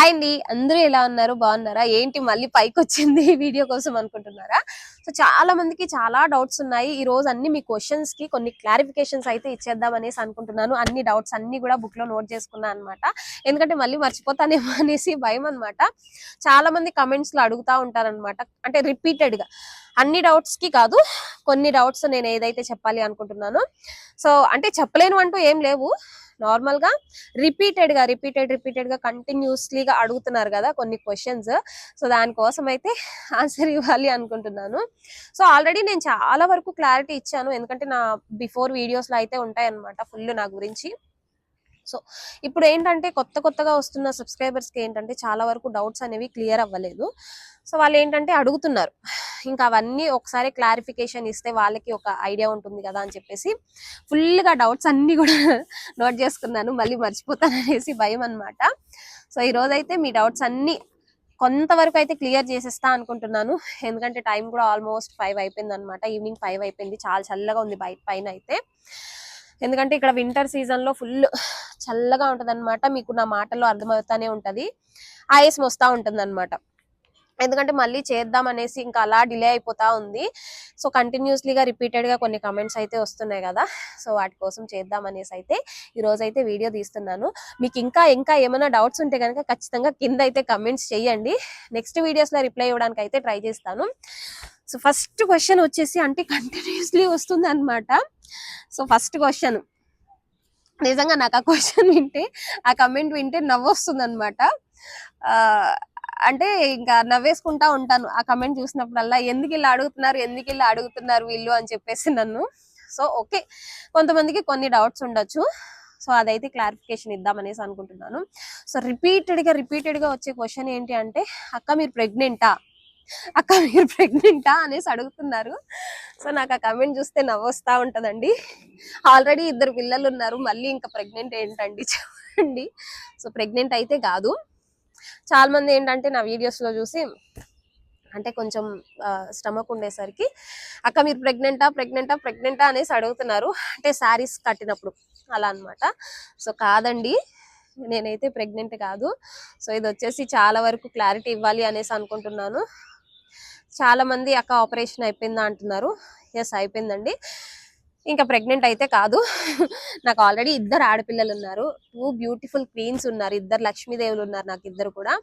Hi అండి అందరూ ఎలా ఉన్నారు? బాగున్నారా? ఏంటి మళ్ళీ పైకి వచ్చింది వీడియో కోసం అనుకుంటున్నారా? సో చాలా మందికి చాలా డౌట్స్ ఉన్నాయి. ఈ రోజు అన్ని మీ క్వశ్చన్స్కి కొన్ని క్లారిఫికేషన్స్ అయితే ఇచ్చేద్దాం అనేసి అనుకుంటున్నాను. అన్ని డౌట్స్ అన్ని కూడా బుక్లో నోట్ చేసుకున్నాను అనమాట ఎందుకంటే మళ్ళీ మర్చిపోతానేమో అనేసి భయం అన్నమాట. చాలా మంది కమెంట్స్లో అడుగుతా ఉంటారనమాట అంటే రిపీటెడ్గా. అన్ని డౌట్స్కి కాదు కొన్ని డౌట్స్ నేను ఏదైతే చెప్పాలి అనుకుంటున్నాను. సో అంటే చెప్పలేను అంటూ ఏం లేవు. నార్మల్గా రిపీటెడ్గా రిపీటెడ్ రిపీటెడ్గా కంటిన్యూస్లీ గా అడుగుతున్నారు కదా కొన్ని క్వశ్చన్స్ సో దానికోసం అయితే ఆన్సర్ ఇవ్వాలి అనుకుంటున్నాను. సో ఆల్రెడీ నేను చాలా వరకు క్లారిటీ ఇచ్చాను. ఎందుకంటే నా బిఫోర్ వీడియోస్లో అయితే ఉంటాయి అనమాట ఫుల్ నా గురించి. సో ఇప్పుడు ఏంటంటే కొత్త కొత్తగా వస్తున్న సబ్స్క్రైబర్స్కి ఏంటంటే చాలా వరకు డౌట్స్ అనేవి క్లియర్ అవ్వలేదు. సో వాళ్ళు ఏంటంటే అడుగుతున్నారు. ఇంకా అవన్నీ ఒకసారి క్లారిఫికేషన్ ఇస్తే వాళ్ళకి ఒక ఐడియా ఉంటుంది కదా అని చెప్పేసి ఫుల్గా డౌట్స్ అన్నీ కూడా నోట్ చేసుకున్నాను. మళ్ళీ మర్చిపోతాననేసి భయం అనమాట సో ఈరోజైతే అయితే మీ డౌట్స్ అన్నీ కొంతవరకు అయితే క్లియర్ చేసేస్తా అనుకుంటున్నాను. ఎందుకంటే టైం కూడా ఆల్మోస్ట్ ఫైవ్ అయిపోయింది అనమాట ఈవినింగ్ ఫైవ్ అయిపోయింది. చాలా చల్లగా ఉంది బయట పైన అయితే. ఎందుకంటే ఇక్కడ వింటర్ సీజన్లో ఫుల్ చల్లగా ఉంటది అనమాట మీకు నా మాటల్లో అర్థమవుతానే ఉంటది. ఆయాసం వస్తా ఉంటుంది అనమాట ఎందుకంటే మళ్ళీ చేద్దాం అనేసి ఇంకా అలా డిలే అయిపోతా ఉంది. సో కంటిన్యూస్లీగా రిపీటెడ్గా కొన్ని కమెంట్స్ అయితే వస్తున్నాయి కదా. సో వాటి కోసం చేద్దాం అనేసి అయితే ఈ రోజు అయితే వీడియో తీస్తున్నాను. మీకు ఇంకా ఇంకా ఏమైనా డౌట్స్ ఉంటే కనుక ఖచ్చితంగా కింద అయితే కమెంట్స్ చేయండి. నెక్స్ట్ వీడియోస్లో రిప్లై ఇవ్వడానికి అయితే ట్రై చేస్తాను. సో ఫస్ట్ క్వశ్చన్ వచ్చేసి అంటే కంటిన్యూస్లీ వస్తుంది అనమాట సో ఫస్ట్ క్వశ్చన్ నిజంగా నాకు ఆ క్వశ్చన్ వింటే ఆ కమెంట్ వింటే నవ్వు వస్తుంది అనమాట అంటే ఇంకా నవ్వేసుకుంటా ఉంటాను ఆ కమెంట్ చూసినప్పుడల్లా. ఎందుకు ఇలా అడుగుతున్నారు? ఎందుకు ఇలా అడుగుతున్నారు వీళ్ళు అని చెప్పేసి నన్ను. సో ఓకే కొంతమందికి కొన్ని డౌట్స్ ఉండొచ్చు. సో అదైతే క్లారిఫికేషన్ ఇద్దామనేసి అనుకుంటున్నాను. సో రిపీటెడ్గా రిపీటెడ్గా వచ్చే క్వశ్చన్ ఏంటి అంటే అక్క మీరు ప్రెగ్నెంటా అక్క మీరు ప్రెగ్నెంటా అనేసి అడుగుతున్నారు. సో నాకు ఆ కమెంట్ చూస్తే నవ్వొస్తా ఉంటుందండి. ఆల్రెడీ ఇద్దరు పిల్లలు ఉన్నారు. మళ్ళీ ఇంకా ప్రెగ్నెంట్ ఏంటండి చూడండి సో ప్రెగ్నెంట్ అయితే కాదు. చాలా మంది ఏంటంటే నా వీడియోస్లో చూసి అంటే కొంచెం స్టమక్ ఉండేసరికి అక్క మీరు ప్రెగ్నెంటా? ప్రెగ్నెంటా? ప్రెగ్నెంటా? అనేసి అడుగుతున్నారు. అంటే శారీస్ కట్టినప్పుడు. అలా అన్నమాట. సో కాదండి. నేనైతే ప్రెగ్నెంట్ కాదు. సో ఇది వచ్చేసి చాలా వరకు క్లారిటీ ఇవ్వాలి అనేసి అనుకుంటున్నాను. చాలా మంది అక్క ఆపరేషన్ అయిపోయిందా అంటున్నారు. ఎస్ అయిపోయిందండి. ఇంకా ప్రెగ్నెంట్ అయితే కాదు. నాకు ఆల్రెడీ ఇద్దరు ఆడపిల్లలు ఉన్నారు. టూ బ్యూటిఫుల్ క్వీన్స్ ఉన్నారు. ఇద్దరు లక్ష్మీదేవులు ఉన్నారు నాకు ఇద్దరు కూడా.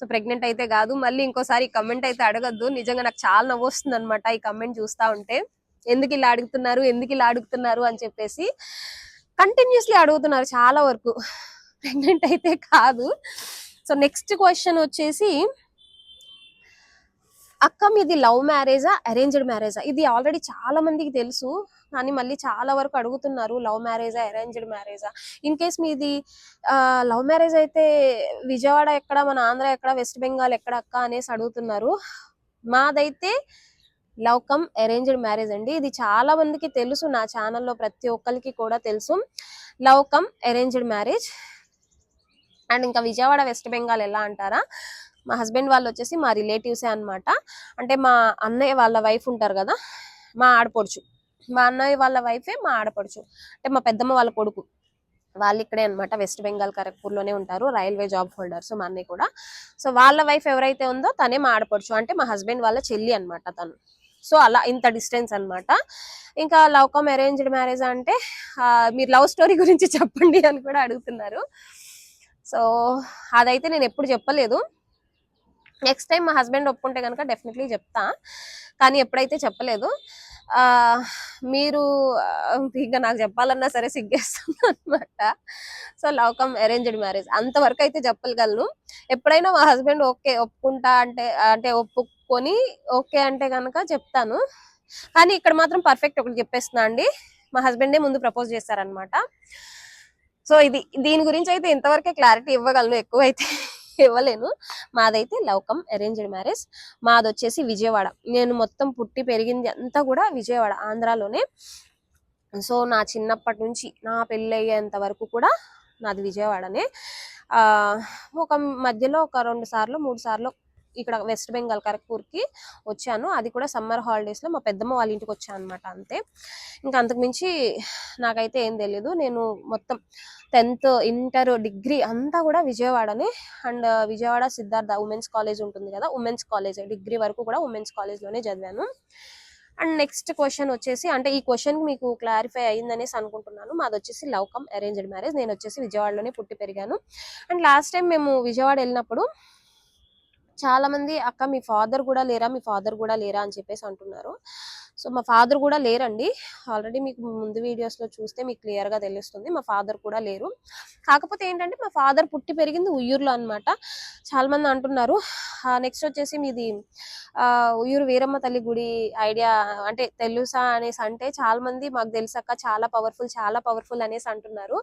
సో ప్రెగ్నెంట్ అయితే కాదు. మళ్ళీ ఇంకోసారి కమెంట్ అయితే అడగద్దు. నిజంగా నాకు చాలా నవ్వు వస్తుంది అనమాట ఈ కమెంట్ చూస్తా ఉంటే. ఎందుకు ఇలా అడుగుతున్నారు? ఎందుకు ఇలా అడుగుతున్నారు? అని చెప్పేసి కంటిన్యూస్లీ అడుగుతున్నారు చాలా వరకు. ప్రెగ్నెంట్ అయితే కాదు. సో నెక్స్ట్ క్వశ్చన్ వచ్చేసి అక్క మీది లవ్ మ్యారేజా? అరేంజ్డ్ మ్యారేజా? ఇది ఆల్రెడీ చాలా మందికి తెలుసు. కానీ మళ్ళీ చాలా వరకు అడుగుతున్నారు లవ్ మ్యారేజా అరేంజ్డ్ మ్యారేజా? ఇన్ కేస్ మీది లవ్ మ్యారేజ్ అయితే విజయవాడ ఎక్కడ మన ఆంధ్ర ఎక్కడ వెస్ట్ బెంగాల్ ఎక్కడ అక్క అనేసి అడుగుతున్నారు. మాదైతే లవ్ కమ్ అరేంజ్డ్ మ్యారేజ్ అండి. ఇది చాలా మందికి తెలుసు నా ఛానల్లో ప్రతి ఒక్కరికి కూడా తెలుసు. Love come arranged marriage. And ఇంకా విజయవాడ వెస్ట్ బెంగాల్ ఎలా అంటారా? మా హస్బెండ్ వాళ్ళు వచ్చేసి మా రిలేటివ్సే అనమాట అంటే మా అన్నయ్య వాళ్ళ వైఫ్ ఉంటారు కదా మా ఆడపడుచు. మా అన్నయ్య వాళ్ళ వైఫే మా ఆడపడుచు. అంటే మా పెద్దమ్మ వాళ్ళ కొడుకు. వాళ్ళు ఇక్కడే అనమాట వెస్ట్ బెంగాల్ ఖరగ్పూర్ ఉంటారు రైల్వే జాబ్ హోల్డర్స్ మా అన్నయ్య కూడా. సో వాళ్ళ వైఫ్ ఎవరైతే ఉందో తనే మా ఆడపడుచు. అంటే మా హస్బెండ్ వాళ్ళ చెల్లి అనమాట తను. సో అలా ఇంత డిస్టెన్స్ అనమాట ఇంకా లవ్ కమ్ అరేంజ్డ్ మ్యారేజ్ అంటే మీరు లవ్ స్టోరీ గురించి చెప్పండి అని కూడా అడుగుతున్నారు. సో అదైతే నేను ఎప్పుడు చెప్పలేదు. నెక్స్ట్ టైం మా హస్బెండ్ ఒప్పుకుంటే కనుక డెఫినెట్లీ చెప్తా. కానీ ఎప్పుడైతే చెప్పలేదు మీరు ఇంకా నాకు చెప్పాలన్నా సరే సిగ్గేస్తుంది అనమాట so love come arranged marriage అంతవరకు అయితే చెప్పగలను. ఎప్పుడైనా మా హస్బెండ్ ఓకే ఒప్పుకుంటా అంటే అంటే ఒప్పుకొని ఓకే అంటే కనుక చెప్తాను. కానీ ఇక్కడ మాత్రం పర్ఫెక్ట్ ఒకటి చెప్పేస్తున్నా అండి. మా హస్బెండే ముందు ప్రపోజ్ చేశారనమాట సో ఇది దీని గురించి అయితే ఇంతవరకే క్లారిటీ ఇవ్వగలను ఎక్కువ అయితే ఇవ్వలేను. మాదైతే లవకం అరేంజ్డ్ మ్యారేజ్ మాది వచ్చేసి విజయవాడ. నేను మొత్తం పుట్టి పెరిగింది అంతా కూడా విజయవాడ ఆంధ్రాలోనే. సో నా చిన్నప్పటి నుంచి నా పెళ్ళయ్యేంత వరకు కూడా నాది విజయవాడనే. ఒక మధ్యలో ఒక రెండు సార్లు మూడు సార్లు ఇక్కడ వెస్ట్ బెంగాల్ ఖరగ్పూర్కి వచ్చాను. అది కూడా సమ్మర్ హాలిడేస్లో మా పెద్దమ్మ వాళ్ళ ఇంటికి వచ్చాను అనమాట అంతే. ఇంకా అంతకుమించి నాకైతే ఏం తెలియదు నేను మొత్తం టెన్త్ ఇంటర్ డిగ్రీ అంతా కూడా విజయవాడనే and Vijayawada Siddhartha women's college ఉంటుంది కదా ఉమెన్స్ కాలేజ్ డిగ్రీ వరకు కూడా ఉమెన్స్ కాలేజ్లోనే చదివాను. అండ్ నెక్స్ట్ క్వశ్చన్ వచ్చేసి అంటే ఈ క్వశ్చన్ మీకు క్లారిఫై అయిందనేసి అనుకుంటున్నాను. మాది వచ్చేసి లవ్ కమ్ అరేంజ్డ్ మ్యారేజ్ నేను వచ్చేసి విజయవాడలోనే పుట్టి పెరిగాను. అండ్ లాస్ట్ టైం మేము విజయవాడ వెళ్ళినప్పుడు చాలా మంది అక్క మీ ఫాదర్ కూడా లేరా? మీ ఫాదర్ కూడా లేరా? అని చెప్పేసి అంటున్నారు. సో మా ఫాదర్ కూడా లేరండి. ఆల్రెడీ మీకు ముందు వీడియోస్లో చూస్తే మీకు క్లియర్గా తెలుస్తుంది. మా ఫాదర్ కూడా లేరు. కాకపోతే ఏంటంటే మా ఫాదర్ పుట్టి పెరిగింది ఉయ్యూరులో అన్నమాట. చాలామంది అంటున్నారు. నెక్స్ట్ వచ్చేసి మీది ఉయ్యూరు వీరమ్మ తల్లి గుడి ఐడియా అంటే తెలుసా అనేసి అంటే చాలామంది మాకు తెలుసక్క చాలా పవర్ఫుల్ చాలా పవర్ఫుల్ అనేసి అంటున్నారు.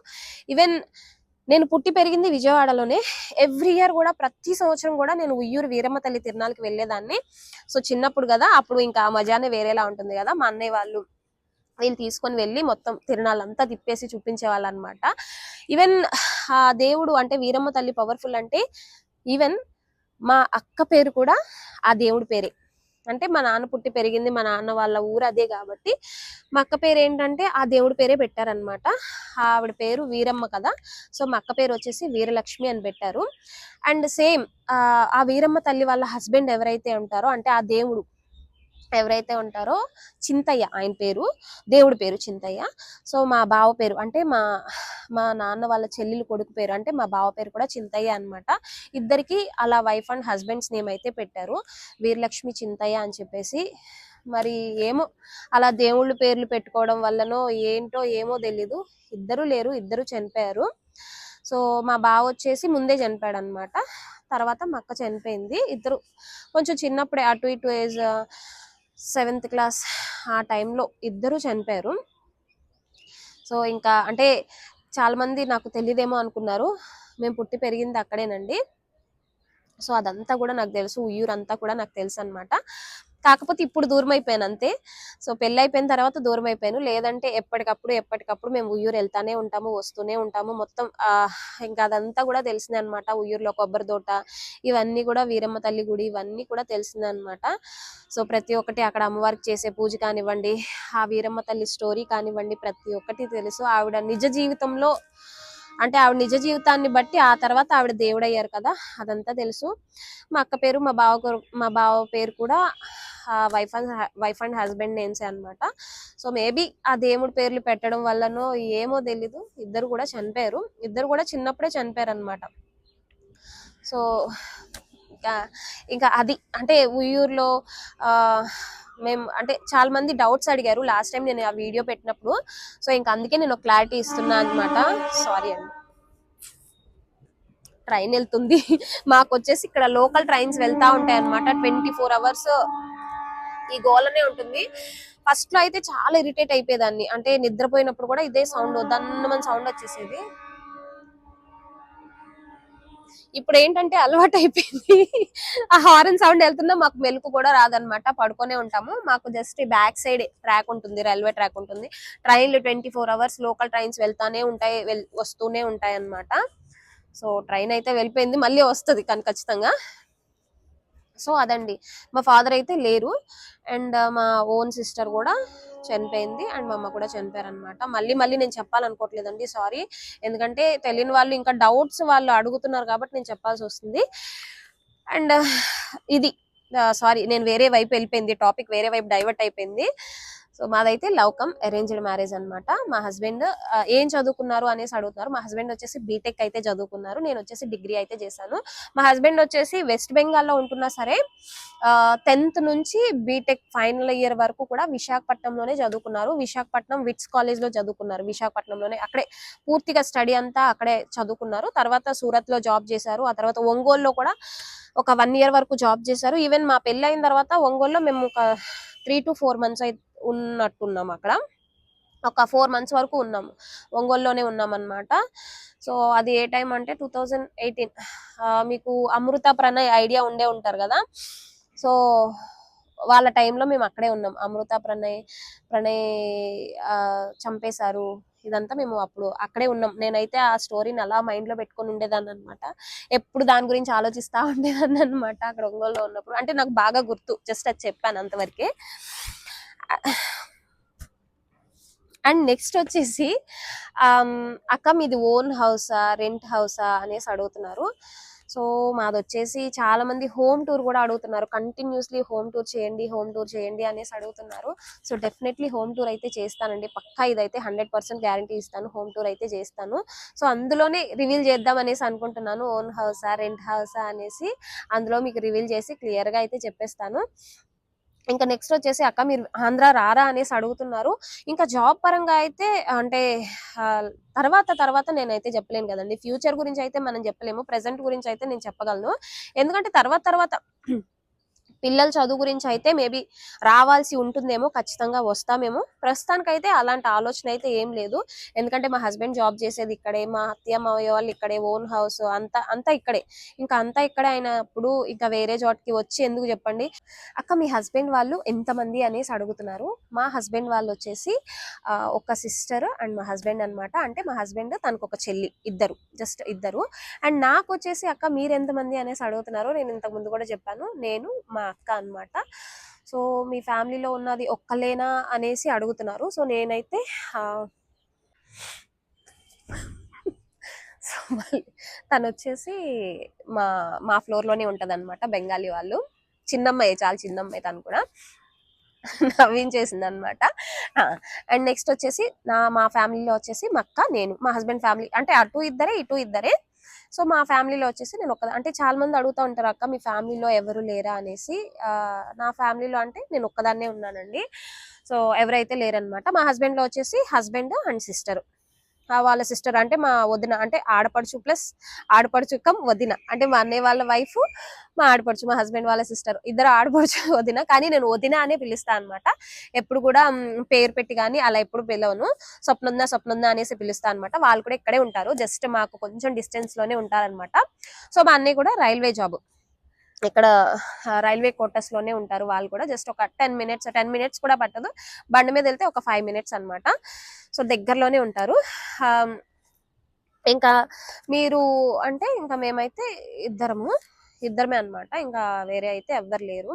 ఈవెన్ నేను పుట్టి పెరిగింది విజయవాడలోనే. ఎవ్రీ ఇయర్ కూడా ప్రతి సంవత్సరం కూడా నేను ఉయ్యూరు వీరమ్మ తల్లి తిరునాళ్ళకి వెళ్ళేదాన్ని. సో చిన్నప్పుడు కదా అప్పుడు ఇంకా మజానే వేరేలా ఉంటుంది కదా. మా అన్నయ్య వాళ్ళు వీళ్ళు తీసుకొని వెళ్ళి మొత్తం తిరునాళ్ళంతా తిప్పేసి చూపించే వాళ్ళు అనమాట ఈవెన్ ఆ దేవుడు అంటే వీరమ్మ తల్లి పవర్ఫుల్ అంటే ఈవెన్ మా అక్క పేరు కూడా ఆ దేవుడి పేరే. అంటే మా నాన్న పుట్టి పెరిగింది మా నాన్న వాళ్ళ ఊరు అదే కాబట్టి. మా అక్క పేరు ఏంటంటే ఆ దేవుడి పేరే పెట్టారనమాట ఆవిడ పేరు వీరమ్మ కదా. సో మా అక్క పేరు వచ్చేసి వీరలక్ష్మి అని పెట్టారు. అండ్ సేమ్ ఆ వీరమ్మ తల్లి వాళ్ళ హస్బెండ్ ఎవరైతే ఉంటారో అంటే ఆ దేవుడు ఎవరైతే ఉంటారో చింతయ్య ఆయన పేరు దేవుడి పేరు చింతయ్య. సో మా బావ పేరు అంటే మా మా నాన్న వాళ్ళ చెల్లెలు కొడుకు పేరు అంటే మా బావ పేరు కూడా చింతయ్య అనమాట ఇద్దరికి అలా వైఫ్ అండ్ హస్బెండ్స్ నేమ్ అయితే పెట్టారు. వీరలక్ష్మి చింతయ్య అని చెప్పేసి. మరి ఏమో అలా దేవుళ్ళ పేర్లు పెట్టుకోవడం వల్లనో ఏంటో ఏమో తెలీదు. ఇద్దరు లేరు ఇద్దరు చనిపోయారు. సో మా బావ వచ్చేసి ముందే చనిపోయాడు అనమాట తర్వాత మా అక్క చనిపోయింది. ఇద్దరు కొంచెం చిన్నప్పుడే అటు ఇటు ఏజ్ సెవెంత్ క్లాస్ ఆ టైంలో ఇద్దరు చనిపోయారు. సో ఇంకా అంటే చాలా మంది నాకు తెలియదేమో అనుకున్నారు. మేము పుట్టి పెరిగింది అక్కడేనండి. సో అదంతా కూడా నాకు తెలుసు. ఉయ్యూరు అంతా కూడా నాకు తెలుసు అనమాట కాకపోతే ఇప్పుడు దూరం అయిపోయాను అంతే. సో పెళ్ళి అయిపోయిన తర్వాత దూరం అయిపోయాను లేదంటే ఎప్పటికప్పుడు ఎప్పటికప్పుడు మేము ఉయ్యూరు వెళ్తానే ఉంటాము వస్తూనే ఉంటాము. మొత్తం ఆ, ఇంకా అదంతా కూడా తెలిసిందే అనమాట ఉయ్యూరులో కొబ్బరి తోట ఇవన్నీ కూడా వీరమ్మ తల్లి గుడి ఇవన్నీ కూడా తెలిసిందే అనమాట సో ప్రతి ఒక్కటి అక్కడ అమ్మవారికి చేసే పూజ కానివ్వండి ఆ వీరమ్మ తల్లి స్టోరీ కానివ్వండి ప్రతి ఒక్కటి తెలుసు. ఆవిడ నిజ జీవితంలో అంటే ఆవిడ నిజ జీవితాన్ని బట్టి ఆ తర్వాత ఆవిడ దేవుడయ్యారు కదా అదంతా తెలుసు. మా అక్క పేరు మా బావ మా బావ పేరు కూడా wife and wife and husband నేమ్సే అన్నమాట. సో మేబీ ఆ దేవుడి పేర్లు పెట్టడం వల్లనో ఏమో తెలీదు. ఇద్దరు కూడా చనిపోయారు. ఇద్దరు కూడా చిన్నప్పుడే చనిపోయారు అనమాట సో ఇంకా ఇంకా అది అంటే ఉయ్యూరులో మేము అంటే చాలా మంది డౌట్స్ అడిగారు లాస్ట్ టైం నేను ఆ వీడియో పెట్టినప్పుడు. సో ఇంకా అందుకే నేను క్లారిటీ ఇస్తున్నా అనమాట సారీ అండి. ట్రైన్ వెళ్తుంది. మాకు వచ్చేసి ఇక్కడ లోకల్ ట్రైన్స్ వెళ్తా ఉంటాయి అనమాట ట్వంటీ ఫోర్ అవర్స్ ఈ గోలనే ఉంటుంది. ఫస్ట్లో అయితే చాలా ఇరిటేట్ అయిపోయేదాన్ని. అంటే నిద్రపోయినప్పుడు కూడా ఇదే సౌండ్ దన్నమని సౌండ్ వచ్చేసేది. ఇప్పుడు ఏంటంటే అలవాటు అయిపోయింది. ఆ హారన్ సౌండ్ వెళ్తున్నా మాకు మెలకు కూడా రాదనమాట పడుకొనే ఉంటాము. మాకు జస్ట్ బ్యాక్ సైడ్ ట్రాక్ ఉంటుంది రైల్వే ట్రాక్ ఉంటుంది. ట్రైన్లు twenty four hours local trains వెళ్తానే ఉంటాయి వస్తూనే ఉంటాయి అన్నమాట సో ట్రైన్ అయితే వెళ్ళిపోయింది. మళ్ళీ వస్తుంది కానీ ఖచ్చితంగా. సో అదండి. మా ఫాదర్ అయితే లేరు. అండ్ మా ఓన్ సిస్టర్ కూడా చనిపోయింది. అండ్ మా అమ్మ కూడా చనిపోయారు అనమాట మళ్ళీ మళ్ళీ నేను చెప్పాలనుకోవట్లేదండి. సారీ. ఎందుకంటే తెలియని వాళ్ళు ఇంకా డౌట్స్ వాళ్ళు అడుగుతున్నారు కాబట్టి నేను చెప్పాల్సి వస్తుంది. అండ్ ఇది. సారీ. నేను వేరే వైపు వెళ్ళిపోయింది. టాపిక్ వేరే వైపు డైవర్ట్ అయిపోయింది. సో మాదైతే లవ్ కమ్ అరేంజ్డ్ మ్యారేజ్ అన్నమాట. మా హస్బెండ్ ఏం చదువుకున్నారు అనేసి అడుగుతున్నారు. మా హస్బెండ్ వచ్చేసి బీటెక్ అయితే చదువుకున్నారు. నేను వచ్చేసి డిగ్రీ అయితే చేశాను. మా హస్బెండ్ వచ్చేసి వెస్ట్ బెంగాల్లో ఉంటున్నా సరే టెన్త్ నుంచి బీటెక్ ఫైనల్ ఇయర్ వరకు కూడా విశాఖపట్నంలోనే చదువుకున్నారు. విశాఖపట్నం విట్స్ కాలేజ్లో చదువుకున్నారు. విశాఖపట్నంలోనే అక్కడే పూర్తిగా స్టడీ అంతా అక్కడే చదువుకున్నారు. తర్వాత సూరత్లో జాబ్ చేశారు. ఆ తర్వాత ఒంగోలులో కూడా ఒక వన్ ఇయర్ వరకు జాబ్ చేశారు. ఈవెన్ మా పెళ్ళి అయిన తర్వాత ఒంగోలులో మేము ఒక త్రీ టు ఫోర్ మంత్స్ అయితే ఉన్నట్టున్నాం అక్కడ. ఒక ఫోర్ మంత్స్ వరకు ఉన్నాము ఒంగోలులోనే ఉన్నాం అనమాట సో అది ఏ టైం అంటే టూ థౌజండ్ ఎయిటీన్ మీకు అమృత ప్రణయ్ ఐడియా ఉండే ఉంటారు కదా? సో వాళ్ళ టైంలో మేము అక్కడే ఉన్నాం. అమృత ప్రణయ్ ప్రణయ్ చంపేశారు. ఇదంతా మేము అప్పుడు అక్కడే ఉన్నాం. నేనైతే ఆ స్టోరీని అలా మైండ్లో పెట్టుకొని ఉండేదాన్ని అనమాట ఎప్పుడు దాని గురించి ఆలోచిస్తూ ఉండేదాన్ని అనమాట అక్కడ ఒంగోలులో ఉన్నప్పుడు. అంటే నాకు బాగా గుర్తు. జస్ట్ అది చెప్పాను అంతవరకే. అండ్ నెక్స్ట్ వచ్చేసి um, అక్క మీది ఓన్ హౌసా రెంట్ హౌసా అనేసి అడుగుతున్నారు. సో మాది వచ్చేసి చాలా మంది హోమ్ టూర్ కూడా అడుగుతున్నారు. కంటిన్యూస్లీ హోమ్ టూర్ చేయండి హోమ్ టూర్ చేయండి అనేసి అడుగుతున్నారు. సో డెఫినెట్లీ హోమ్ టూర్ అయితే చేస్తానండి. పక్కా ఇదైతే హండ్రెడ్ పర్సెంట్ గ్యారంటీ ఇస్తాను. హోమ్ టూర్ అయితే చేస్తాను. సో అందులోనే రివీల్ చేద్దాం అనేసి అనుకుంటున్నాను. ఓన్ హౌసా రెంట్ హౌసా అనేసి అందులో మీకు రివీల్ చేసి క్లియర్గా అయితే చెప్పేస్తాను. ఇంకా నెక్స్ట్ వచ్చేసి అక్క మీరు ఆంధ్ర రారా? అనేసి అడుగుతున్నారు. ఇంకా జాబ్ పరంగా అయితే అంటే తర్వాత తర్వాత నేనైతే చెప్పలేను కదండి. ఫ్యూచర్ గురించి అయితే మనం చెప్పలేము. ప్రెసెంట్ గురించి అయితే నేను చెప్పగలను. ఎందుకంటే తర్వాత తర్వాత పిల్లల చదువు గురించి అయితే మేబీ రావాల్సి ఉంటుందేమో ఖచ్చితంగా వస్తామేమో. ప్రస్తుతానికైతే అలాంటి ఆలోచన అయితే ఏం లేదు. ఎందుకంటే మా హస్బెండ్ జాబ్ చేసేది ఇక్కడే మా అత్తయ్య మావయ్య వాళ్ళు ఇక్కడే ఓన్ హౌస్ అంతా అంతా ఇక్కడే. ఇంకా అంతా ఇక్కడే అయినప్పుడు ఇంకా వేరే చోటకి వచ్చి ఎందుకు చెప్పండి? అక్క మీ హస్బెండ్ వాళ్ళు ఎంతమంది అనేసి అడుగుతున్నారు. మా హస్బెండ్ వాళ్ళు వచ్చేసి ఒక సిస్టర్ అండ్ మా హస్బెండ్ అన్నమాట. అంటే మా హస్బెండ్ తనకు ఒక చెల్లి ఇద్దరు జస్ట్ ఇద్దరు. అండ్ నాకు వచ్చేసి అక్క మీరు ఎంతమంది అనేసి అడుగుతున్నారు. నేను ఇంతకు ముందు కూడా చెప్పాను. నేను మా అక్క అనమాట సో మీ ఫ్యామిలీలో ఉన్నది ఒక్కలేనా అనేసి అడుగుతున్నారు. సో నేనైతే సో మళ్ళీ తను వచ్చేసి మా మా ఫ్లోర్లోనే ఉంటుంది అనమాట బెంగాలీ వాళ్ళు. చిన్నమ్మాయి చాలా చిన్నమ్మాయి తను కూడా. నవ్వించేసింది అనమాట అండ్ నెక్స్ట్ వచ్చేసి నా మా ఫ్యామిలీలో వచ్చేసి మా అక్క నేను మా హస్బెండ్ ఫ్యామిలీ అంటే అటు ఇద్దరే ఇటు ఇద్దరే. సో మా ఫ్యామిలీలో వచ్చేసి నేను ఒక అంటే చాలా మంది అడుగుతూ ఉంటారు అక్క మీ ఫ్యామిలీలో ఎవరు లేరా? అనేసి. నా ఫ్యామిలీలో అంటే నేను ఒక్కదాన్నే ఉన్నానండి. సో ఎవరైతే లేరనమాట మా హస్బెండ్లో వచ్చేసి హస్బెండ్ అండ్ సిస్టర్. వాళ్ళ సిస్టర్ అంటే మా వదిన అంటే ఆడపడుచు ప్లస్ ఆడపడుచు కమ్ వదిన. అంటే మా అన్నయ్య వాళ్ళ వైఫ్ మా ఆడపడుచు మా హస్బెండ్ వాళ్ళ సిస్టర్ ఇద్దరు ఆడపడుచు వదిన. కానీ నేను వదిన అనే పిలుస్తా అనమాట ఎప్పుడు కూడా పేరు పెట్టి కానీ అలా ఎప్పుడు పిలవను. స్వప్నంద స్వప్నంద అనేసి పిలుస్తా అనమాట వాళ్ళు కూడా ఇక్కడే ఉంటారు. జస్ట్ మాకు కొంచెం డిస్టెన్స్లోనే ఉంటారన్నమాట. సో మా అన్నయ్య కూడా రైల్వే జాబ్ ఇక్కడ రైల్వే క్వార్టర్స్లోనే ఉంటారు వాళ్ళు కూడా. జస్ట్ ఒక టెన్ మినిట్స్ టెన్ మినిట్స్ కూడా పట్టదు. బండి మీద వెళ్తే ఒక ఫైవ్ మినిట్స్ అన్నమాట. సో దగ్గరలోనే ఉంటారు. ఇంకా మీరు అంటే ఇంకా మేమైతే ఇద్దరము ఇద్దరమే అన్నమాట. ఇంకా వేరే అయితే ఎవ్వరు లేరు.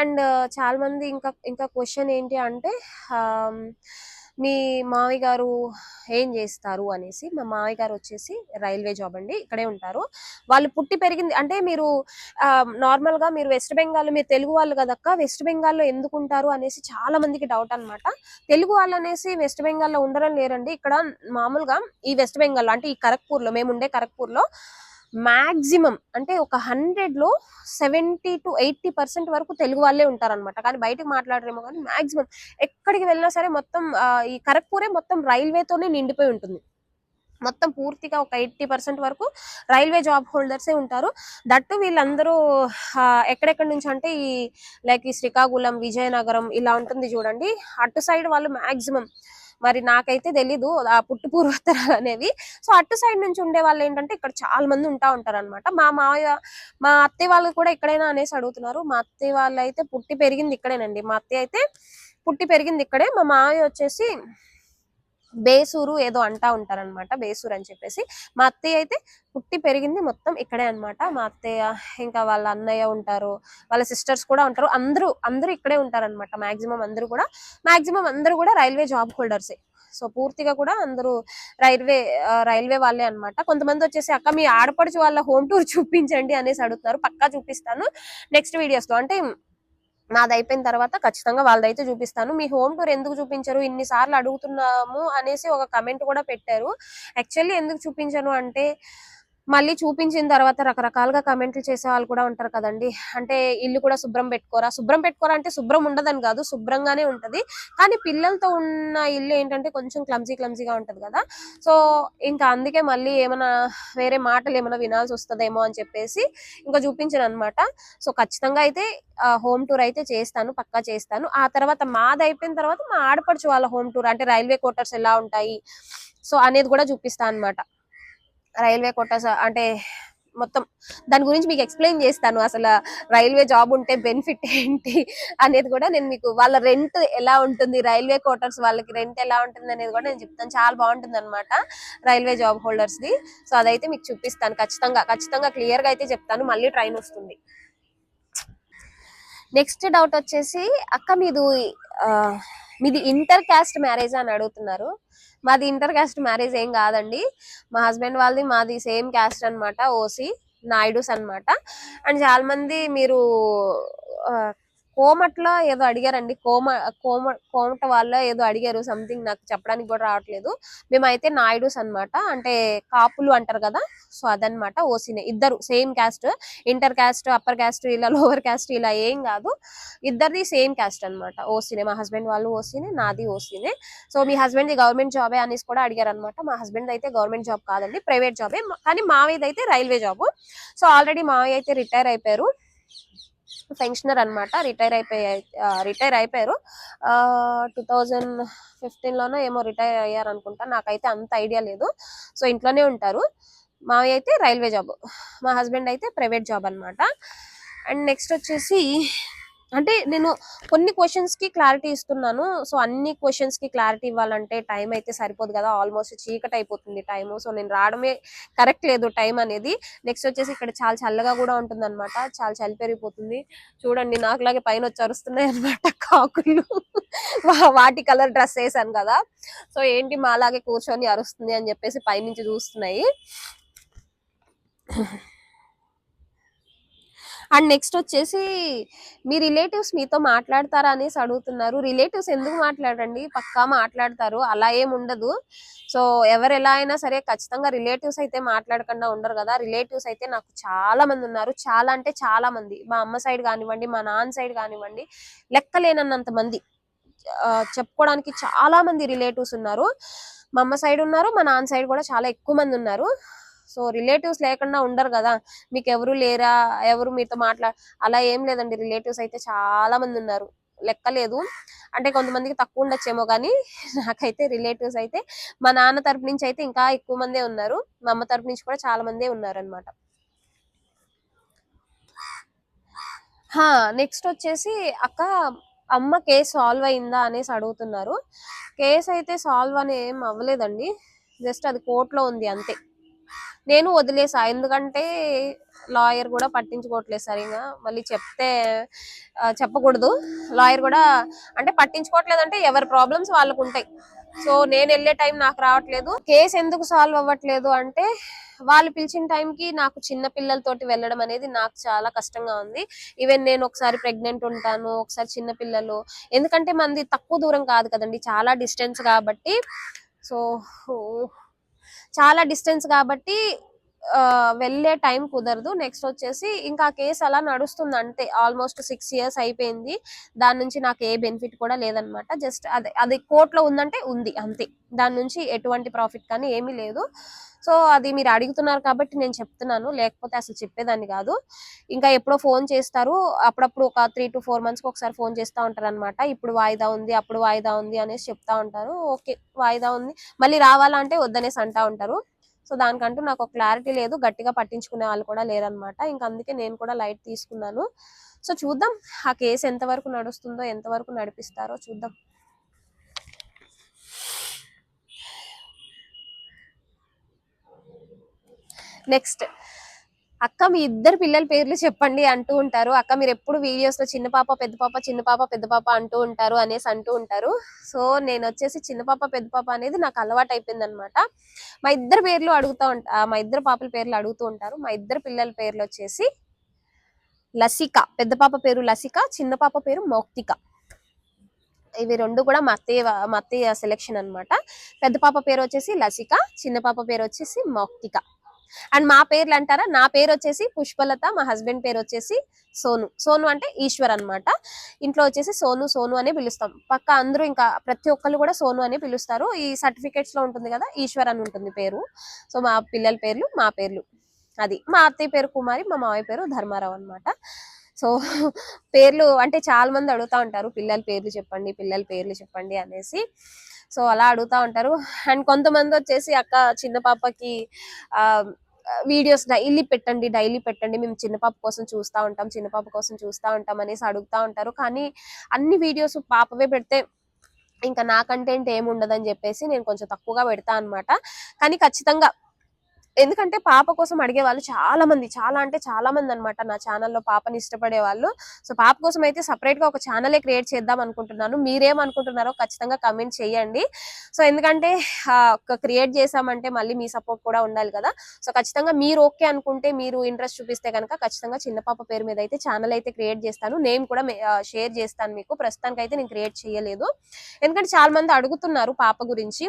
అండ్ చాలా మంది ఇంకా ఇంకా క్వశ్చన్ ఏంటి అంటే మీ మావి గారు ఏం చేస్తారు అనేసి మా మావి గారు వచ్చేసి రైల్వే జాబ్ అండి ఇక్కడే ఉంటారు. వాళ్ళు పుట్టి పెరిగింది అంటే మీరు నార్మల్గా మీరు వెస్ట్ బెంగాల్ మీరు తెలుగు వాళ్ళు కదక్క వెస్ట్ బెంగాల్లో ఎందుకు ఉంటారు అనేసి చాలా మందికి డౌట్ అన్నమాట. తెలుగు వాళ్ళు అనేసి వెస్ట్ బెంగాల్లో ఉండడం లేరండి. ఇక్కడ మామూలుగా ఈ వెస్ట్ బెంగాల్ అంటే ఈ కరక్పూర్లో మేము ఉండే కరక్పూర్లో మ్యాక్సిమం మాక్సిమం అంటే ఒక హండ్రెడ్లో సెవెంటీ టు ఎయిటీ పర్సెంట్ వరకు తెలుగు వాళ్ళే ఉంటారన్నమాట. కానీ బయటకు మాట్లాడరేమో కానీ మ్యాక్సిమం ఎక్కడికి వెళ్ళినా సరే మొత్తం ఈ కరక్పూరే మొత్తం రైల్వేతోనే నిండిపోయి ఉంటుంది. మొత్తం పూర్తిగా ఒక ఎయిటీ పర్సెంట్ వరకు రైల్వే జాబ్ హోల్డర్సే ఉంటారు. దట్టు వీళ్ళందరూ ఎక్కడెక్కడి నుంచి అంటే ఈ లైక్ ఈ శ్రీకాకుళం విజయనగరం ఇలా ఉంటుంది చూడండి. అటు సైడ్ వాళ్ళు మ్యాక్సిమం మరి నాకైతే తెలీదు. ఆ పుట్టు పూర్వోత్తరాలు అనేవి. సో అటు సైడ్ నుంచి ఉండే వాళ్ళు ఏంటంటే ఇక్కడ చాలా మంది ఉంటా ఉంటారు అనమాట మా మావయ్య మా అత్తయ్య వాళ్ళు కూడా ఎక్కడైనా అనేసి అడుగుతున్నారు. మా అత్తయ్య వాళ్ళు అయితే పుట్టి పెరిగింది ఇక్కడేనండి. మా అత్తయ్య అయితే పుట్టి పెరిగింది ఇక్కడే. మా మావయ్య వచ్చేసి బేసూరు ఏదో అంటా ఉంటారన్నమాట బేసూరు అని చెప్పేసి. మా అత్తయ్య అయితే పుట్టి పెరిగింది మొత్తం ఇక్కడే అన్నమాట. మా అత్తయ్య ఇంకా వాళ్ళ అన్నయ్య ఉంటారు వాళ్ళ సిస్టర్స్ కూడా ఉంటారు. అందరూ అందరూ ఇక్కడే ఉంటారన్నమాట. మాక్సిమం అందరూ కూడా మాక్సిమం అందరూ కూడా రైల్వే జాబ్ హోల్డర్సే. సో పూర్తిగా కూడా అందరూ రైల్వే రైల్వే వాళ్ళే అన్నమాట. కొంతమంది వచ్చేసి అక్క మీ ఆడపడుచు వాళ్ళ హోమ్ టూర్ చూపించండి అనేసి అడుగుతున్నారు. పక్కా చూపిస్తాను. నెక్స్ట్ వీడియోస్లో అంటే నాది అయిపోయిన తర్వాత ఖచ్చితంగా వాళ్ళదైతే చూపిస్తాను. మీ హోమ్ టూర్ ఎందుకు చూపించరు? ఇన్ని సార్లు అడుగుతున్నాము అనేసి ఒక కమెంట్ కూడా పెట్టారు. యాక్చువల్లీ ఎందుకు చూపించను అంటే మళ్ళీ చూపించిన తర్వాత రకరకాలుగా కమెంట్లు చేసే వాళ్ళు కూడా ఉంటారు కదండి. అంటే ఇల్లు కూడా శుభ్రం పెట్టుకోరా? శుభ్రం పెట్టుకోరా అంటే శుభ్రం ఉండదని కాదు శుభ్రంగానే ఉంటది. కానీ పిల్లలతో ఉన్న ఇల్లు ఏంటంటే కొంచెం క్లమ్జీ క్లమ్జీగా ఉంటది కదా. సో ఇంకా అందుకే మళ్ళీ ఏమైనా వేరే మాటలు ఏమైనా వినాల్సి వస్తుందేమో అని చెప్పేసి ఇంకా చూపించాను అనమాట సో ఖచ్చితంగా అయితే హోమ్ టూర్ అయితే చేస్తాను పక్కా చేస్తాను. ఆ తర్వాత మాది అయిపోయిన తర్వాత మా ఆడపడుచు వాళ్ళ హోమ్ టూర్ అంటే రైల్వే క్వార్టర్స్ ఎలా ఉంటాయి? సో అనేది కూడా చూపిస్తాను అనమాట రైల్వే క్వార్టర్స్ అంటే మొత్తం దాని గురించి మీకు ఎక్స్ప్లెయిన్ చేస్తాను. అసలు రైల్వే జాబ్ ఉంటే బెనిఫిట్ ఏంటి అనేది కూడా నేను మీకు వాళ్ళ రెంట్ ఎలా ఉంటుంది రైల్వే క్వార్టర్స్ వాళ్ళకి రెంట్ ఎలా ఉంటుంది అనేది కూడా నేను చెప్తాను. చాలా బాగుంటుంది అనమాట రైల్వే జాబ్ హోల్డర్స్ది. సో అదైతే మీకు చూపిస్తాను ఖచ్చితంగా. ఖచ్చితంగా క్లియర్గా అయితే చెప్తాను. మళ్ళీ ట్రైన్ వస్తుంది. నెక్స్ట్ డౌట్ వచ్చేసి అక్క మీది మీది ఇంటర్ కాస్ట్ మ్యారేజ్ అని అడుగుతున్నారు. మాది ఇంటర్ కాస్ట్ మ్యారేజ్ ఏం కాదండి. మా హస్బెండ్ వాళ్ళది మాది సేమ్ క్యాస్ట్ అన్నమాట ఓసి నాయుడుస్ అన్నమాట అండ్ చాలా మంది మీరు ఆ, కోమట్లో ఏదో అడిగారండి. కోమ కోమ కోమట వాళ్ళ ఏదో అడిగారు. సంథింగ్ నాకు చెప్పడానికి కూడా రావట్లేదు. మేమైతే నాయుడుస్ అన్నమాట. అంటే కాపులు అంటారు కదా? సో అదనమాట ఓసీనే. ఇద్దరు same caste. Inter caste upper caste ఇలా లోవర్ క్యాస్ట్ ఇలా ఏం కాదు. ఇద్దరిది సేమ్ క్యాస్ట్ అన్నమాట. ఓసీనే. మా హస్బెండ్ వాళ్ళు ఓసీనే నాది ఓసీనే. సో మీ హస్బెండ్ది గవర్నమెంట్ జాబే అనేసి కూడా అడిగారు అనమాట మా హస్బెండ్ అయితే గవర్నమెంట్ జాబ్ కాదండి ప్రైవేట్ జాబే. కానీ మావయ్యది అయితే రైల్వే జాబ్. సో ఆల్రెడీ మావయ్య అయితే రిటైర్ అయిపోయారు. పెన్షనర్ అనమాట రిటైర్ అయిపోయి రిటైర్ అయిపోయారు. టూ థౌజండ్ ఫిఫ్టీన్లోనో ఏమో రిటైర్ అయ్యారు అనుకుంటా నాకైతే అంత ఐడియా లేదు. సో ఇంట్లోనే ఉంటారు. మావి అయితే రైల్వే జాబ్. మా హస్బెండ్ అయితే ప్రైవేట్ జాబ్ అనమాట అండ్ నెక్స్ట్ వచ్చేసి అంటే నేను కొన్ని క్వశ్చన్స్కి క్లారిటీ ఇస్తున్నాను. సో అన్ని క్వశ్చన్స్కి క్లారిటీ ఇవ్వాలంటే టైం అయితే సరిపోదు కదా. ఆల్మోస్ట్ చీకటి అయిపోతుంది టైం సో నేను రావడమే కరెక్ట్ లేదు టైం అనేది. నెక్స్ట్ వచ్చేసి ఇక్కడ చాలా చల్లగా కూడా ఉంటుంది అనమాట చాలా చలి పెరిగిపోతుంది. చూడండి నాకులాగే పైన వచ్చి అరుస్తున్నాయి అనమాట కాకులు. వా- వాటి కలర్ డ్రెస్ వేసాను కదా. సో ఏంటి మా లాగే కూర్చొని అరుస్తుంది అని చెప్పేసి పైనుంచి చూస్తున్నాయి. అండ్ నెక్స్ట్ వచ్చేసి మీ రిలేటివ్స్ మీతో మాట్లాడతారా అనేసి అడుగుతున్నారు. రిలేటివ్స్ ఎందుకు మాట్లాడండి పక్కా మాట్లాడతారు. అలా ఏం ఉండదు. సో ఎవరు ఎలా అయినా సరే ఖచ్చితంగా రిలేటివ్స్ అయితే మాట్లాడకుండా ఉండరు కదా. రిలేటివ్స్ అయితే నాకు చాలా మంది ఉన్నారు. చాలా అంటే చాలా మంది. మా అమ్మ సైడ్ కానివ్వండి మా నాన్న సైడ్ కానివ్వండి లెక్కలేనన్నంత మంది. చెప్పుకోవడానికి చాలా మంది రిలేటివ్స్ ఉన్నారు. మా అమ్మ సైడ్ ఉన్నారు. మా నాన్న సైడ్ కూడా చాలా ఎక్కువ మంది ఉన్నారు. సో రిలేటివ్స్ లేకుండా ఉండరు కదా. మీకు ఎవరు లేరా? ఎవరు మీతో మాట్లా అలా ఏం లేదండి. రిలేటివ్స్ అయితే చాలా మంది ఉన్నారు. లెక్కలేదు. అంటే కొంతమందికి తక్కువ ఉండొచ్చేమో కానీ నాకైతే రిలేటివ్స్ అయితే మా నాన్న తరపు నుంచి అయితే ఇంకా ఎక్కువ మందే ఉన్నారు. మా అమ్మ తరపు నుంచి కూడా చాలా మందే ఉన్నారు అనమాట నెక్స్ట్ వచ్చేసి అక్క అమ్మ కేసు సాల్వ్ అయిందా అనేసి అడుగుతున్నారు. కేసు అయితే సాల్వ్ అని ఏం అవ్వలేదండి. జస్ట్ అది కోర్టులో ఉంది అంతే. నేను వదిలేసా. ఎందుకంటే లాయర్ కూడా పట్టించుకోవట్లేదు సరిగా. మళ్ళీ చెప్తే చెప్పకూడదు. లాయర్ కూడా అంటే పట్టించుకోవట్లేదు అంటే ఎవరి ప్రాబ్లమ్స్ వాళ్ళకు ఉంటాయి సో నేను వెళ్ళే టైం నాకు రావట్లేదు. కేసు ఎందుకు సాల్వ్ అవ్వట్లేదు అంటే వాళ్ళు పిలిచిన టైంకి నాకు చిన్న పిల్లలతోటి వెళ్ళడం అనేది నాకు చాలా కష్టంగా ఉంది. ఈవెన్ నేను ఒకసారి ప్రెగ్నెంట్ ఉంటాను ఒకసారి చిన్న పిల్లలు. ఎందుకంటే మంది తక్కువ దూరం కాదు కదండి. చాలా డిస్టెన్స్ కాబట్టి. సో చాలా డిస్టెన్స్ కాబట్టి వెళ్ళే టైం కుదరదు. నెక్స్ట్ వచ్చేసి ఇంకా కేసు అలా నడుస్తుంది అంతే. ఆల్మోస్ట్ సిక్స్ ఇయర్స్ అయిపోయింది. దాని నుంచి నాకు ఏ బెనిఫిట్ కూడా లేదనమాట. జస్ట్ అదే అది కోర్టులో ఉందంటే ఉంది అంతే. దాని నుంచి ఎటువంటి ప్రాఫిట్ కానీ ఏమీ లేదు. సో అది మీరు అడుగుతున్నారు కాబట్టి నేను చెప్తున్నాను. లేకపోతే అసలు చెప్పేదాన్ని కాదు. ఇంకా ఎప్పుడో ఫోన్ చేస్తారు. అప్పుడప్పుడు ఒక త్రీ టు ఫోర్ మంత్స్కి ఒకసారి ఫోన్ చేస్తూ ఉంటారు అనమాట ఇప్పుడు వాయిదా ఉంది అప్పుడు వాయిదా ఉంది అనేసి చెప్తా ఉంటారు. ఓకే వాయిదా ఉంది. మళ్ళీ రావాలంటే వద్దనేసి అంటా ఉంటారు. సో దానికంటూ నాకు ఒక క్లారిటీ లేదు. గట్టిగా పట్టించుకునే వాళ్ళు కూడా లేరనమాట ఇంకా అందుకే నేను కూడా లైట్ తీసుకున్నాను. సో చూద్దాం. ఆ కేసు ఎంతవరకు నడుస్తుందో ఎంతవరకు నడిపిస్తారో చూద్దాం. నెక్స్ట్ అక్క మీ ఇద్దరు పిల్లల పేర్లు చెప్పండి అంటూ ఉంటారు. అక్క మీరు ఎప్పుడు వీడియోస్లో చిన్న పాప పెద్ద పాప చిన్న పాప పెద్ద పాప అంటూ ఉంటారు అనేసి అంటూ ఉంటారు. సో నేను వచ్చేసి చిన్న పాప పెద్ద పాప అనేది నాకు అలవాటు అయిపోయింది అనమాట మా ఇద్దరు పేర్లు అడుగుతూ ఉంటా మా ఇద్దరు పాపల పేర్లు అడుగుతూ ఉంటారు. మా ఇద్దరు పిల్లల పేర్లు వచ్చేసి లసిక పెద్ద పాప పేరు లసిక చిన్న పాప పేరు మౌక్తిక. ఇవి రెండు కూడా మా అత్తయ్య మా అత్తయ్య సెలెక్షన్ అనమాట పెద్ద పాప పేరు వచ్చేసి లసిక చిన్న పాప పేరు వచ్చేసి మౌక్తిక. అండ్ మా పేర్లు అంటారా? నా పేరు వచ్చేసి పుష్పలత మా హస్బెండ్ పేరు వచ్చేసి సోను. సోను అంటే ఈశ్వర్ అన్నమాట. ఇంట్లో వచ్చేసి సోను సోను అనే పిలుస్తాం. పక్క అందరూ ఇంకా ప్రతి ఒక్కళ్ళు కూడా సోను అనే పిలుస్తారు. ఈ సర్టిఫికేట్స్లో ఉంటుంది కదా ఈశ్వర్ అని ఉంటుంది పేరు. సో మా పిల్లల పేర్లు మా పేర్లు. అది. మా అత్తయ్య పేరు కుమారి మా మావయ్య పేరు ధర్మారావు అన్నమాట. సో పేర్లు అంటే చాలా మంది అడుగుతా ఉంటారు. పిల్లల పేర్లు చెప్పండి పిల్లల పేర్లు చెప్పండి అనేసి. సో అలా అడుగుతా ఉంటారు. అండ్ కొంతమంది వచ్చేసి అక్క చిన్న పాపకి వీడియోస్ డైలీ పెట్టండి డైలీ పెట్టండి. మేము చిన్నపాప కోసం చూస్తూ ఉంటాం చిన్నపాప కోసం చూస్తూ ఉంటాం అనేసి అడుగుతూ ఉంటారు. కానీ అన్ని వీడియోస్ పాపవే పెడితే ఇంకా నా కంటెంట్ ఏముండదని చెప్పేసి నేను కొంచెం తక్కువగా పెడతా అనమాట కానీ ఖచ్చితంగా ఎందుకంటే పాప కోసం అడిగే వాళ్ళు చాలా మంది చాలా అంటే చాలా మంది అనమాట నా ఛానల్లో పాపని ఇష్టపడే వాళ్ళు. సో పాప కోసం అయితే సపరేట్గా ఒక ఛానలే క్రియేట్ చేద్దాం అనుకుంటున్నాను. మీరేమనుకుంటున్నారో ఖచ్చితంగా కమెంట్ చేయండి. సో ఎందుకంటే ఒక క్రియేట్ చేసామంటే మళ్ళీ మీ సపోర్ట్ కూడా ఉండాలి కదా. సో ఖచ్చితంగా మీరు ఓకే అనుకుంటే మీరు ఇంట్రెస్ట్ చూపిస్తే కనుక ఖచ్చితంగా చిన్న పాప పేరు మీద అయితే ఛానల్ అయితే క్రియేట్ చేస్తాను. నేను కూడా షేర్ చేస్తాను మీకు. ప్రస్తుతానికి అయితే నేను క్రియేట్ చేయలేదు. ఎందుకంటే చాలా మంది అడుగుతున్నారు పాప గురించి.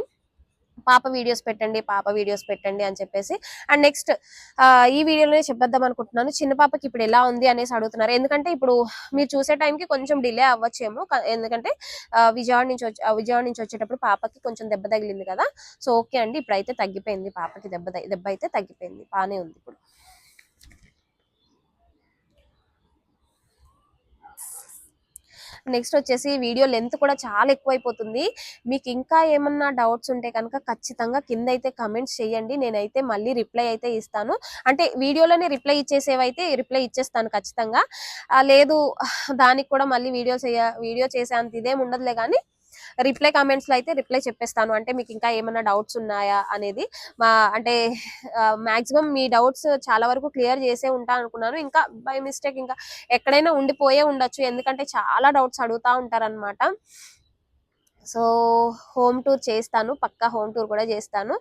పాప వీడియోస్ పెట్టండి పాప వీడియోస్ పెట్టండి అని చెప్పేసి. అండ్ నెక్స్ట్ ఈ వీడియోలోనే చెప్పేద్దాం అనుకుంటున్నాను. చిన్న పాపకి ఇప్పుడు ఎలా ఉంది అనేసి అడుగుతున్నారు. ఎందుకంటే ఇప్పుడు మీరు చూసే టైంకి కొంచెం డిలే అవ్వచ్చేమో. ఎందుకంటే విజయవాడ నుంచి వచ్చి విజయవాడ నుంచి వచ్చేటప్పుడు పాపకి కొంచెం దెబ్బ తగిలింది కదా. సో ఓకే అండి. ఇప్పుడైతే తగ్గిపోయింది. పాపకి దెబ్బ తగి- దెబ్బ అయితే తగ్గిపోయింది. బాగానే ఉంది ఇప్పుడు. నెక్స్ట్ వచ్చేసి వీడియో లెంత్ కూడా చాలా ఎక్కువైపోతుంది. మీకు ఇంకా ఏమన్నా డౌట్స్ ఉంటే కనుక ఖచ్చితంగా కింద అయితే కమెంట్స్ చేయండి. నేనైతే మళ్ళీ రిప్లై అయితే ఇస్తాను. అంటే వీడియోలోనే రిప్లై ఇచ్చేసేవైతే రిప్లై ఇచ్చేస్తాను ఖచ్చితంగా. లేదు దానికి కూడా మళ్ళీ వీడియో చేయ వీడియో చేసేంత ఇదేం ఉండదులే కానీ రిప్లై కామెంట్స్లో అయితే రిప్లై చెప్పేస్తాను. అంటే మీకు ఇంకా ఏమైనా డౌట్స్ ఉన్నాయా అనేది మా అంటే మాక్సిమం మీ డౌట్స్ చాలా వరకు క్లియర్ చేసే ఉంటా అనుకున్నాను. ఇంకా బై మిస్టేక్ ఇంకా ఎక్కడైనా ఉండిపోయే ఉండొచ్చు. ఎందుకంటే చాలా డౌట్స్ అడుగుతా ఉంటారనమాట సో హోమ్ టూర్ చేస్తాను. పక్కా హోమ్ టూర్ కూడా చేస్తాను.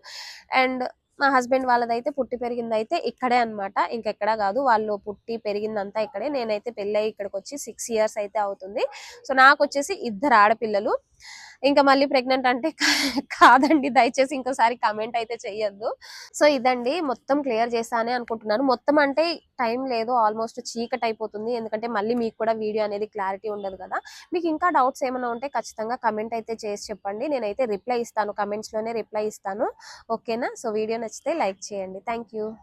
అండ్ మా హస్బెండ్ వాళ్ళదైతే పుట్టి పెరిగింది అయితే ఇక్కడే అన్నమాట. ఇంకెక్కడ కాదు వాళ్ళు పుట్టి పెరిగిందంతా ఇక్కడే. నేనైతే పెళ్ళి ఇక్కడికి వచ్చి సిక్స్ ఇయర్స్ అయితే అవుతుంది. సో నాకు వచ్చేసి ఇద్దరు ఆడపిల్లలు. ఇంకా మళ్ళీ ప్రెగ్నెంట్ అంటే కా- కాదండి దయచేసి ఇంకోసారి కమెంట్ అయితే చెయ్యొద్దు. సో ఇదండి మొత్తం క్లియర్ చేస్తానే అనుకుంటున్నాను. మొత్తం అంటే టైం లేదు ఆల్మోస్ట్ చీకట్ అయిపోతుంది. ఎందుకంటే మళ్ళీ మీకు కూడా వీడియో అనేది క్లారిటీ ఉండదు కదా. మీకు ఇంకా డౌట్స్ ఏమైనా ఉంటే ఖచ్చితంగా కమెంట్ అయితే చేసి చెప్పండి. నేనైతే రిప్లై ఇస్తాను కమెంట్స్లోనే రిప్లై ఇస్తాను. ఓకేనా సో వీడియో నచ్చితే లైక్ చేయండి. Thank you